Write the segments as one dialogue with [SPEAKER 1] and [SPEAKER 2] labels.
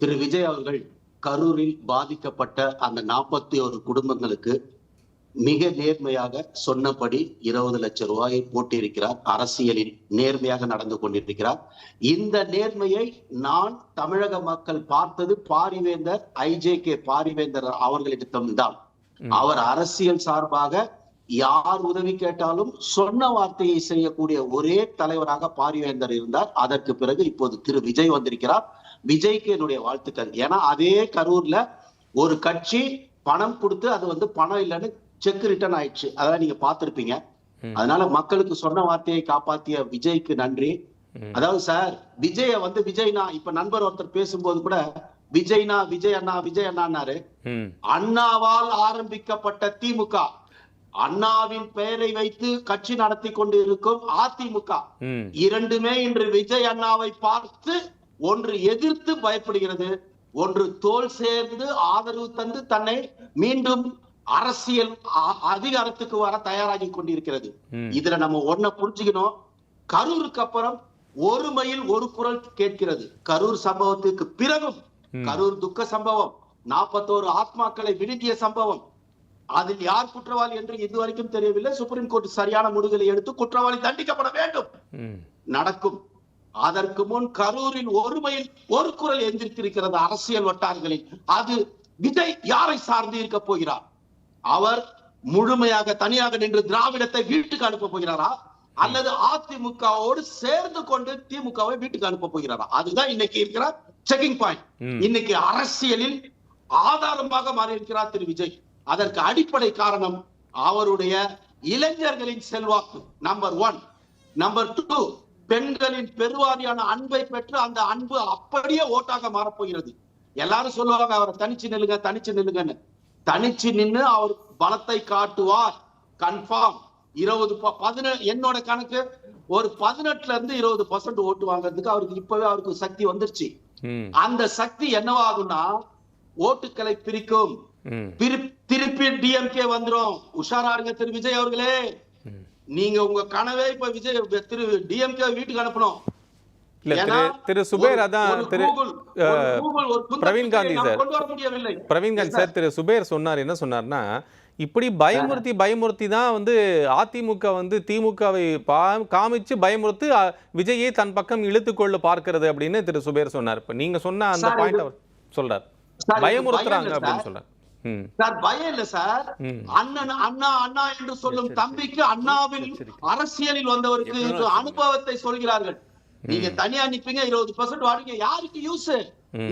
[SPEAKER 1] திரு விஜய் அவர்கள் கரூரில் பாதிக்கப்பட்ட அந்த நாற்பத்தி ஒரு குடும்பங்களுக்கு மிக நேர்மையாக சொன்னபடி இருபது லட்சம் ரூபாயை போட்டியிருக்கிறார். அரசியலில் நேர்மையாக நடந்து கொண்டிருக்கிறார். இந்த நேர்மையை நான் தமிழக மக்கள் பார்த்தது Parivendhar I J K Parivendhar அவர்களிடம்தான். அவர் அரசியல் சார்பாக யார் உதவி கேட்டாலும் சொன்ன வார்த்தையை செய்யக்கூடிய ஒரே தலைவராக பாரிவேந்தர் இருந்தார். அதற்கு பிறகு இப்போது திரு விஜய் வந்திருக்கிறார். விஜய்க்கு என்னுடைய வாழ்த்துக்கள். ஏன்னா அதே கரூர்ல ஒரு கட்சி பணம் கொடுத்து அது வந்து பணம் இல்லைன்னு செக் ரிட்டர்ன் ஆயிடுச்சு. அதெல்லாம் நீங்க பார்த்திருப்பீங்க.
[SPEAKER 2] ம்.
[SPEAKER 1] அதனால மக்களுக்கு சொன்ன வார்த்தையை காப்பாத்திய விஜய்க்கு நன்றி. அதாவது சார் விஜய வந்து விஜய்னா இப்ப நண்பர் ஒருத்தர் பேசும்போது கூட விஜய்னா விஜய் அண்ணா விஜய் அண்ணான்னாரு. அண்ணாவால் ஆரம்பிக்கப்பட்ட திமுக அண்ணாவின் பெயரை வைத்து கட்சி நடத்தி கொண்டு இருக்கும் அதிமுக இரண்டுமே இன்று விஜய் அண்ணாவை பார்த்து ஒன்று எதிர்த்து பயப்படுகிறது ஒன்று தோல் சேர்ந்து ஆதரவு தந்து தன்னை மீண்டும் அரசியல் அதிகாரத்துக்கு வர தயாராகி கொண்டிருக்கிறது. இதுல நம்ம ஒன்ன புரிஞ்சுக்கணும். கரூருக்கு அப்புறம் ஒரு மைல் ஒரு குரல் கேட்கிறது. கரூர் சம்பவத்துக்கு பிறகும். கரூர் துக்க சம்பவம் நாற்பத்தோரு ஆத்மாக்களை விழுங்கிய சம்பவம். அதில் யார் குற்றவாளி என்று இதுவரைக்கும் தெரியவில்லை. சுப்ரீம் கோர்ட் சரியான முடிவுகளை எடுத்து குற்றவாளி தண்டிக்கப்பட வேண்டும். நடக்கும். அதற்கு முன் கரூரில் ஒரு மைல் ஒரு குரல் எந்திரித்திருக்கிறது அரசியல் வட்டாரங்களில் அது விஜய் யாரை சார்ந்து இருக்க போகிறார்? அவர் முழுமையாக தனியாக நின்று திராவிடத்தை வீட்டுக்கு அனுப்ப போகிறாரா? அல்லது அதிமுகவோடு சேர்ந்து கொண்டு திமுகவை வீட்டுக்கு அனுப்ப போகிறாரா? அதுதான் இன்னைக்கு இருக்கிற செக்கிங் பாயிண்ட். இன்னைக்கு அரசியலில் ஆதாரமாக மாறியிருக்கிறார் திரு விஜய். அதற்கு அடிப்படை காரணம் அவருடைய இளைஞர்களின் செல்வாக்கு. நம்பர் ஒன் நம்பர் டூ பெண்களின் பெருவாரியான அன்பை பெற்று அந்த அன்பு அப்படியே ஓட்டாக மாறப்போகிறது. எல்லாரும் சொல்லுவாங்க அவரை தனிச்சு நில்லுங்க தனிச்சு நில்லுங்கன்னு. தனிச்சு நின்னு அவர் பலத்தை காட்டுவார். கன்ஃபார்ம் இருபது ப- பதினெ என்னோட கணக்கு ஒரு பதினெட்டுல இருந்து இருபது பர்சன்ட் ஓட்டு வாங்குறதுக்கு அவருக்கு இப்பவே அவருக்கு சக்தி வந்துருச்சு. அந்த சக்தி என்னவாகும்னா ஓட்டுக்களை பிரிக்கும். திருப்பி டிஎம்கே வந்துரும். உஷாரா இருங்க திரு விஜய் அவர்களே. நீங்க உங்க கனவே இப்ப விஜய் திரு டிஎம்கே வீட்டுக்கு அனுப்பணும்.
[SPEAKER 2] திரு சுபேர் அதான் திரு பிரவீன் காந்தி சார். பிரவீன் காந்த் சார் திரு சுபேர் சொன்னார் என்ன சொன்னார்னா இப்படி பயமுறுத்தி பயமுறுத்தி தான் வந்து அதிமுக வந்து திமுகவை காமிச்சு பயமுறுத்தி விஜயை தன் பக்கம் இழுத்து கொள்ள பார்க்கிறது அப்படின்னு திரு சுபேர் சொன்னார். இப்ப நீங்க சொன்ன அந்த பாயிண்ட் அவர் சொல்றார். பயமுறுத்துறாங்க அப்படின்னு. சொல்றார்.
[SPEAKER 1] சார் பயம் இல்ல சார். அண்ணன் அண்ணா அண்ணா என்று சொல்லும் தம்பிக்கு அண்ணாவில் அரசியலில் வந்தவருக்கு அனுபவத்தை சொல்கிறார்கள். நீங்க தனியா நிப்பீங்க இருபது பர்சன்ட் வாடுங்க யாருக்கு யூஸ்.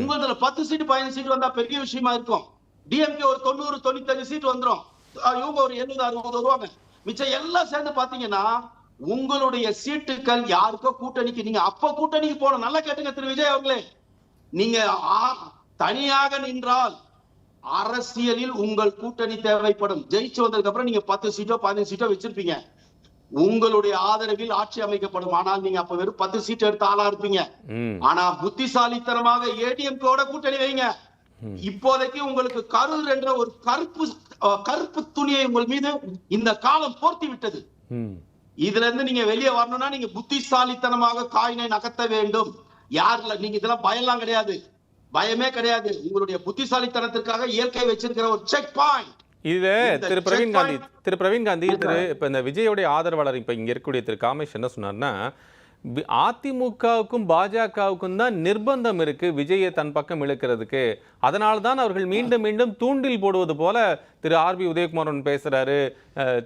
[SPEAKER 1] உங்களதுல பத்து சீட் பதினஞ்சு சீட் வந்தா பெரிய விஷயமா இருக்கும். டிஎம்கே ஒரு தொண்ணூறு தொண்ணூத்தஞ்சு சீட் வந்துரும். இவங்க ஒரு எழுபது அறுபது வருவாங்க. மிச்சம் எல்லாம் சேர்ந்து பாத்தீங்கன்னா உங்களுடைய சீட்டுகள் யாருக்கோ கூட்டணிக்கு நீங்க அப்ப கூட்டணிக்கு போன நல்லா கேட்டுங்க திரு விஜய் அவர்களே. நீங்க தனியாக நின்றால் அரசியலில் உங்கள் கூட்டணி தேவைப்படும். ஜெயிச்சு வந்ததுக்கு அப்புறம் நீங்க பத்து சீட்டோ பதினஞ்சு சீட்டோ வச்சிருப்பீங்க. உங்களுடைய ஆதரவில் ஆட்சி அமைக்கப்படும். ஆனால் நீங்க அப்ப வெறும் பத்து சீட் எடுத்த ஆளா இருப்பீங்க. ஆனா புத்திசாலித்தனமாக ஏடிஎம் கூட கூட்டணி வைங்க. இப்போதைக்கு உங்களுக்கு கரூர் என்ற ஒரு கருப்பு கருப்பு துணியை உங்கள் மீது இந்த காலம் போர்த்தி விட்டது. இதுல இருந்து நீங்க வெளியே வரணும்னா நீங்க புத்திசாலித்தனமாக காயினை நகர்த்த வேண்டும். யாருல நீங்க இதெல்லாம் பயம்லாம் கிடையாது. பயமே கிடையாது. உங்களுடைய புத்திசாலித்தனத்திற்காக இயற்கை வச்சிருக்கிற ஒரு செக் பாயிண்ட்
[SPEAKER 2] இது திரு பிரவீன் காந்தி திரு பிரவீன் காந்தி திரு இப்ப இந்த விஜயோடைய ஆதரவாளர் இப்ப இங்க இருக்கக்கூடிய திரு காமேஷ் என்ன சொன்னார்னா அதிமுகவுக்கும் பாஜகவுக்கும் தான் நிர்பந்தம் இருக்கு விஜயை தன் பக்கம் இழுக்கிறதுக்கு. அதனால தான் அவர்கள் மீண்டும் மீண்டும் தூண்டில் போடுவது போல திரு ஆர் பி உதயகுமார் ஒன்று பேசுறாரு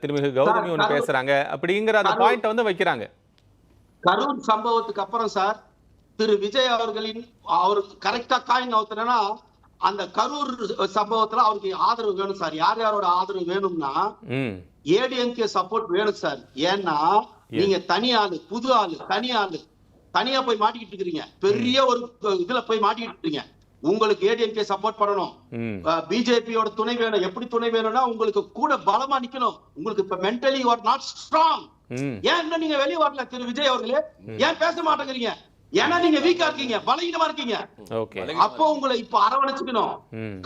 [SPEAKER 2] திருமிகு கௌதமி ஒன்று பேசுறாங்க. அப்படிங்கிற அந்த
[SPEAKER 1] சார்,
[SPEAKER 2] பாயிண்ட்டை வந்து வைக்கிறாங்க.
[SPEAKER 1] கரூர் சம்பவத்துக்கு அப்புறம் சார் திரு விஜய் அவர்களின் அவர் கரெக்டா காயின் நவுத்துனா அந்த கரூர் சம்பவத்துல அவருக்கு ஆதரவு வேணும் சார். யார் யாரோட ஆதரவு வேணும்னா ஏடிஎம்கே சப்போர்ட் வேணும் சார். ஏன்னா நீங்க தனி ஆளு புது ஆளு தனி ஆளு தனியா போய் மாட்டிக்கிட்டு இருக்கிறீங்க. பெரிய ஒரு இதுல போய் மாட்டிக்கிட்டு இருக்கீங்க. உங்களுக்கு ஏடிஎம்கே சப்போர்ட் பண்ணணும். பிஜேபியோட துணை வேணும். எப்படி துணை வேணும்னா உங்களுக்கு கூட பலமா நிக்கணும். உங்களுக்கு இப்ப மென்டலி ஆர் நாட் ஸ்ட்ராங் ஏன் இன்னும் நீங்க வெளியே வரல திரு விஜய் அவர்களே? ஏன் பேச மாட்டேங்கிறீங்க? ஏன்னா நீங்க வீக்கா இருக்கீங்க பலகீனமா இருக்கீங்க. அப்போ உங்களை இப்ப அரவணைச்சுக்கணும்.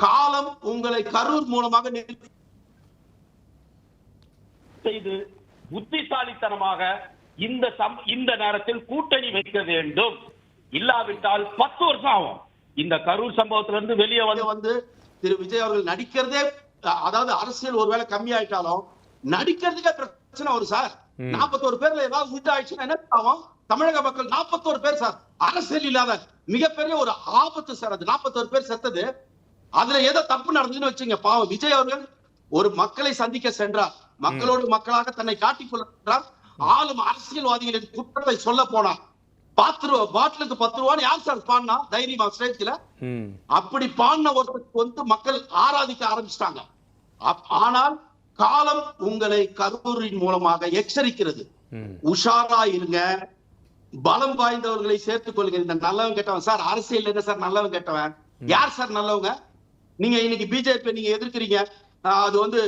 [SPEAKER 1] காலம் உங்களை கரூர் மூலமாக
[SPEAKER 3] செய்து புத்திசாலித்தனமாக இந்த இந்த நேரத்தில் கூட்டணி வைக்க வேண்டும். இல்லாவிட்டால் பத்து வருஷம் ஆகும். இந்த கரூர் சம்பவத்துல இருந்து வெளியே வந்து
[SPEAKER 1] வந்து திரு விஜய் அவர்கள் நடிக்கிறதே அதாவது அரசியல் ஒருவேளை கம்மி ஆயிட்டாலும் நடிக்கிறதுக்கே பிரச்சனை வரும் சார். நாற்பத்தோரு பேர்ல ஏதாவது ஹிட் ஆயிடுச்சுன்னா என்ன ஆகும்? தமிழக மக்கள் நாற்பத்தோரு பேர் சார் அரசியல் இல்லாத மிகப்பெரிய ஒரு ஆபத்து சார் அது. நாற்பத்தோரு பேர் செத்தது. அதுல ஏதோ தப்பு நடந்ததுன்னு வச்சுங்க பாவம் விஜய் அவர்கள் ஒரு மக்களை சந்திக்க சென்றார். மக்களோடு மக்களாக தன்னை காட்டிக் கொள்கிறார். ஆளும் அரசியல்வாதிகளின் குற்றத்தை சொல்ல போனார். பத்து ரூபா பாட்டிலுக்கு பத்து ரூபான்னு யார் சார் பாடினா? தைரியமா ஸ்டேஜ்ல? அப்படி பாடின ஒருத்தருக்கு வந்து மக்கள் ஆராதிக்க ஆரம்பிச்சிட்டாங்க. ஆனால் காலம் உங்களை கரூரின் மூலமாக எச்சரிக்கிறது. உஷாரா இருங்க. பலம் வாய்ந்தவர்களை சேர்த்துக் கொள்ளுங்க இந்த நல்லவன் கெட்டவன். சார் அரசியல் என்ன சார் நல்லவன் கெட்டவன்? யார் சார் நல்லவங்க? நீங்க இன்னைக்கு பிஜேபி நீங்க எதிர்க்கிறீங்க. அது வந்து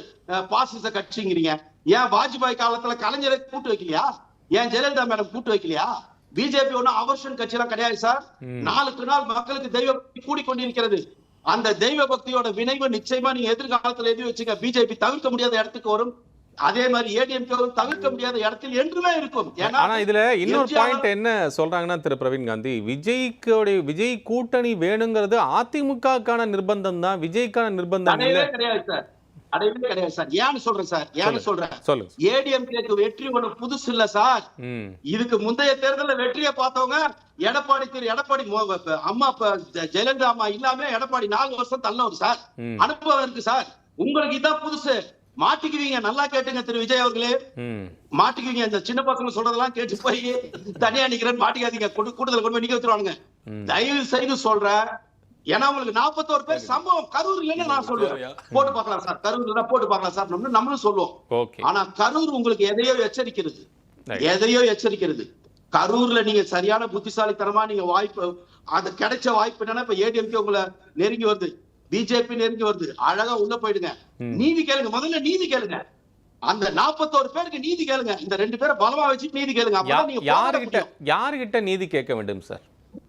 [SPEAKER 1] பாசிச கட்சிங்கிறீங்க. ஏன் வாஜ்பாய் காலத்துல கலைஞரை கூட்டு வைக்கலையா? ஏன் ஜெயலலிதா மேடம் கூட்டு வைக்கலையா? பிஜேபி ஒன்னும் அவர்ஷன் கட்சி எல்லாம் கிடையாது சார். நாளுக்கு நாள் மக்களுக்கு தெய்வ பக்தி கூடிக்கொண்டிருக்கிறது. அந்த தெய்வ பக்தியோட வினைவு நிச்சயமா நீங்க எதிர்காலத்துல எழுதி வச்சுங்க பிஜேபி தவிர்க்க முடியாத இடத்துக்கு வரும். அதே மாதிரி ஏடிஎம்கே தவிர்க்க முடியாத இடத்தில் என்றுமே இருக்கும்.
[SPEAKER 2] ஆனா இதுல இன்னொரு பாயிண்ட் என்ன சொல்றாங்கன்னா திரு. பிரவீன் காந்தி விஜய்க்கோடைய விஜய் கூட்டணி வேணுங்கிறது அதிமுகக்கான நிர்பந்தம் தான் விஜய்க்கான நிர்பந்தம்
[SPEAKER 1] கிடையாது சார். கிடையவே கிடையாது சார். ஏன்னு சொல்றேன் சார். ஏன்னு சொல்றேன். ஏடிஎம்கேக்கு வெற்றி ஒண்ணு புதுசு இல்ல சார். இதுக்கு முந்தைய தேர்தல்ல வெற்றியை பார்த்தவங்க எடப்பாடி திரு எடப்பாடி அம்மா ஜெயலலிதா அம்மா இல்லாம எடப்பாடி நாலு வருஷம் தள்ளவர் சார். அனுபவம் இருக்கு சார். உங்களுக்கு இதான் புதுசு. மாட்டிக்குவீங்க நல்லா கேட்டுங்க திரு விஜய் அவர்களே. மாட்டிக்குவீங்க இந்த சின்ன பசங்க சொல்றதெல்லாம் கேட்டு போய் தனியா நிக்கிறேன்னு மாட்டிக்காதீங்க. கூடு- கூடுதல் கொண்டு போய் நிக்க வச்சிருவானுங்க. தயவு செய்து சொல்றேன் ஏன்னா உங்களுக்கு நாற்பத்தோரு பேர் சம்பவம் கரூர் இல்லைன்னு நான் சொல்லுவேன். போட்டு பார்க்கலாம் சார். கரூர் தான் போட்டு பார்க்கலாம் சார். நம்மளும் நம்மளும் சொல்லுவோம். ஆனா கரூர் உங்களுக்கு எதையோ எச்சரிக்கிறது. எதையோ எச்சரிக்கிறது. கரூர்ல நீங்க சரியான புத்திசாலித்தனமா நீங்க வாய்ப்பு அது கிடைச்ச வாய்ப்பு என்னன்னா இப்ப ஏடிஎம்கே உங்களை நெருங்கி வருது. பிஜேபி நெருங்கி வருது. அழகா உள்ள போயிடுங்க. நீதி கேளுங்க. முதல்ல நீதி கேளுங்க. அந்த நாற்பத்தோரு பேருக்கு நீதி கேளுங்க. இந்த ரெண்டு பேரை பலமா வச்சு நீதி கேளுங்க.
[SPEAKER 2] யாருகிட்ட. யாருகிட்ட நீதி கேட்க வேண்டும் சார்?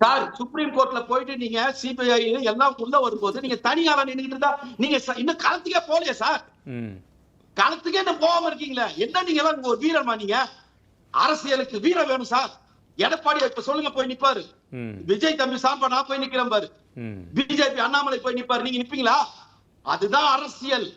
[SPEAKER 1] சார் சுப்ரீம் கோர்ட்ல போயிட்டு நீங்க சிபிஐ எல்லாம் உள்ள வரும்போது நீங்க தனியாள நின்னுட்டு இருந்தா நீங்க இன்னும் களத்துக்கே போலையே சார்? களத்துக்கே இன்னும் போகாம இருக்கீங்களே. என்ன நீங்க எல்லாம் ஒரு வீரமா நீங்க? அரசியலுக்கு வீரம் வேணும் சார். எடப்பாடி இப்ப சொல்லுங்க போய் நிப்பாரு. விஜய் தம்பி சாம்பா நான் போய் நிக்கிறேன் பாரு. பிஜேபி அண்ணாமலை போய் நிப்பாரு. நீங்க நிப்பீங்களா? அதுதான் அரசியல்.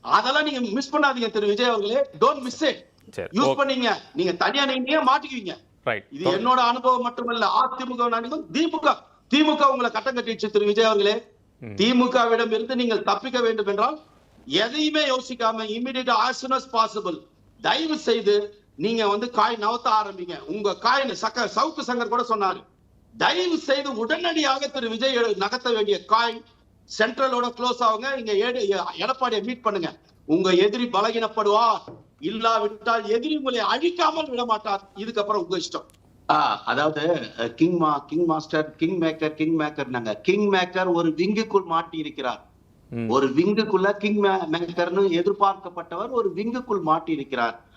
[SPEAKER 1] அதெல்லாம் நீங்க மிஸ் பண்ணாதீங்க திரு விஜய் அவர்களே. டோன்ட் மிஸ் இட் யூஸ் பண்ணீங்க. நீங்க தனியா நீங்க மாட்டிக்குவீங்க.
[SPEAKER 2] ரைட்
[SPEAKER 1] இது என்னோட அனுபவம் மட்டுமல்ல. அதிமுக திமுக. திமுக உங்களை கட்டம் கட்டிடுச்சு திரு விஜய் அவர்களே. திமுகவிடம் இருந்து நீங்கள் தப்பிக்க வேண்டும் என்றால் எதையுமே யோசிக்காம இமிடியேட் as possible தயவு செய்து நீங்க வந்து காய் நவத்த ஆரம்பிங்க. உங்க காயின் சக்க சவுக்கு சங்கர் கூட சொன்னாரு. தயவு செய்து உடனடியாக திரு விஜய் நகர்த்த வேண்டிய காயின் சென்ட்ரலோட க்ளோஸ் ஆகுங்க. இங்க ஏடு- எடப்பாடியை மீட் பண்ணுங்க. உங்க எதிரி பலகீனப்படுவார் இல்லாவிட்டால் எதிரி உங்களை அழிக்காமல் விட மாட்டார். இதுக்கப்புறம் உங்க இஷ்டம். அதாவது கிங் மா king master king maker king maker நாங்க கிங் மேக்கர் ஒரு விங்குக்குள் மாட்டி இருக்கிறார் ஒரு விங்குக்குள்ள கிங் மேக்கர்னு எதிர்பார்க்கப்பட்டவர் ஒரு விங்குக்குள் மாட்டி இருக்கிறார்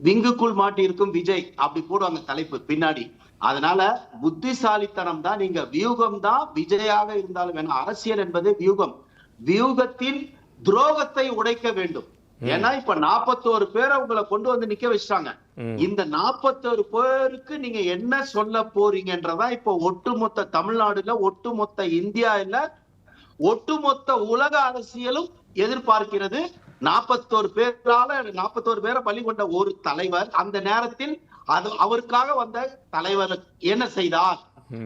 [SPEAKER 1] விங்குக்குள் மாட்டி இருக்கும் விஜய் அப்படி போடுவாங்க தலைப்பு பின்னாடி. அதனால புத்திசாலித்தனம் தான் நீங்க. வியூகம் தான் விஜயாக இருந்தாலும் வேணாம் அரசியல் என்பது வியூகம். வியூகத்தின் துரோகத்தை உடைக்க வேண்டும். ஏன்னா இப்ப நாற்பத்தோரு பேரை உங்களை கொண்டு வந்து நிக்க வச்சிட்டாங்க. இந்த நாற்பத்தோரு பேருக்கு நீங்க என்ன சொல்ல போறீங்கன்றதா இப்ப ஒட்டுமொத்த தமிழ்நாடுல ஒட்டுமொத்த இந்தியால ஒட்டுமொத்த உலக அரசியலும் எதிர்பார்க்கிறது. நாற்பத்தோரு பேரால நாற்பத்தோரு பேரை பலி கொண்ட ஒரு தலைவர் அந்த நேரத்தில் அது அவருக்காக வந்த தலைவர் என்ன செய்தார்.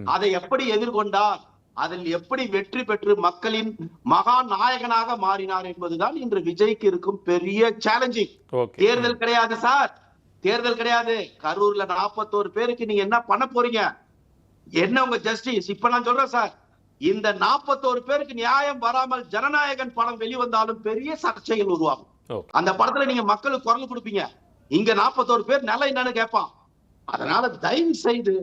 [SPEAKER 1] அதை எப்படி எதிர்கொண்டார்? அதில் எப்படி வெற்றி பெற்று மக்களின் மகா நாயகனாக மாறினார் என்பதுதான் இன்று விஜய்க்கு இருக்கும் பெரிய சேலஞ்சிங் தேர்தல் கிடையாது சார். தேர்தல் கிடையாது. கரூர்ல நாற்பத்தோரு பேருக்கு நீங்க என்ன பண்ண போறீங்க? என்ன உங்க ஜஸ்டிஸ் இப்ப நான் சொல்றேன் சார். இந்த நாற்பத்தோரு பேருக்கு நியாயம் வராமல் ஜனநாயகன் படம் வெளிவந்தாலும் பெரிய சர்ச்சைகள் உருவாகும். அந்த படத்துல நீங்க மக்களுக்கு குரல் கொடுப்பீங்க. இங்க நாற்பத்தோரு பேர் நிலை என்னன்னு கேட்பான். அதனால தயவு செய்து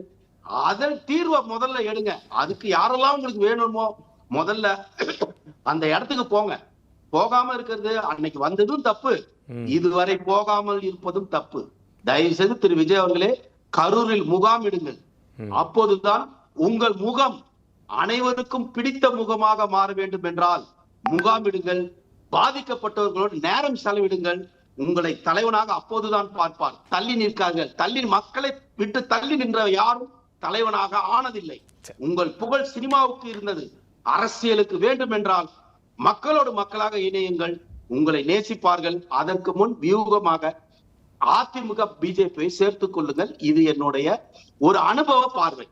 [SPEAKER 1] அதன் தீர்வை முதல்ல எடுங்க. அதுக்கு யாரெல்லாம் உங்களுக்கு வேணுமோ முதல்ல அந்த இடத்துக்கு போங்க. போகாம இருக்கிறது அன்னைக்கு வந்ததும் தப்பு. இதுவரை போகாமல் இருப்பதும் தப்பு. தயவு செய்து திரு விஜய் அவர்களே கரூரில் முகாமிடுங்கள்
[SPEAKER 2] ம்.
[SPEAKER 1] அப்போதுதான் உங்கள் முகம் அனைவருக்கும் பிடித்த முகமாக மாற வேண்டும் என்றால் முகாமிடுங்கள் பாதிக்கப்பட்டவர்களோடு நேரம் செலவிடுங்கள். உங்களை தலைவனாக அப்போதுதான் பார்ப்பார். தள்ளி நிற்கார்கள் தள்ளி மக்களை விட்டு தள்ளி நின்ற யாரும் தலைவனாக ஆனதில்லை. உங்கள் புகழ் சினிமாவுக்கு இருந்தது. அரசியலுக்கு வேண்டும் என்றால் மக்களோடு மக்களாக இணையுங்கள். உங்களை நேசிப்பார்கள். அதற்கு முன் வியூகமாக அதிமுக பிஜேபியை சேர்த்துக் கொள்ளுங்கள். இது என்னுடைய ஒரு அனுபவ பார்வை.